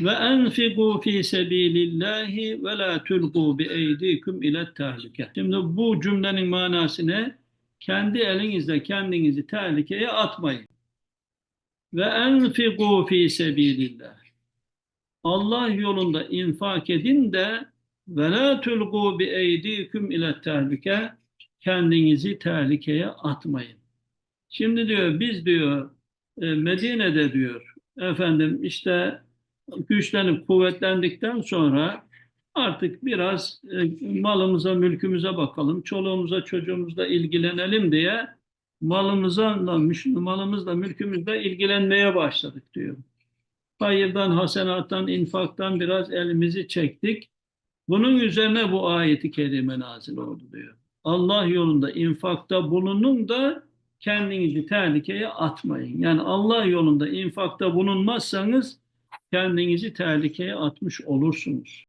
Ve enfiku fi sebilillahi ve la tulqu bi eydikum ile tehlike. Şimdi bu cümlenin manası ne? Kendi elinizle kendinizi tehlikeye atmayın. Ve enfiku fi sebilillah. Allah yolunda infak edin de ve la tulqu bi eydikum ile tehlike. Kendinizi tehlikeye atmayın. Şimdi diyor biz diyor e, Medine'de diyor efendim işte güçlenip kuvvetlendikten sonra artık biraz e, malımıza, mülkümüze bakalım, çoluğumuza, çocuğumuzla ilgilenelim diye malımıza, malımızla, mülkümüzle ilgilenmeye başladık diyor. Hayırdan, hasenattan, infaktan biraz elimizi çektik. Bunun üzerine bu ayeti kerime nazil oldu diyor. Allah yolunda infakta bulunun da kendinizi tehlikeye atmayın. Yani Allah yolunda infakta bulunmazsanız kendinizi tehlikeye atmış olursunuz.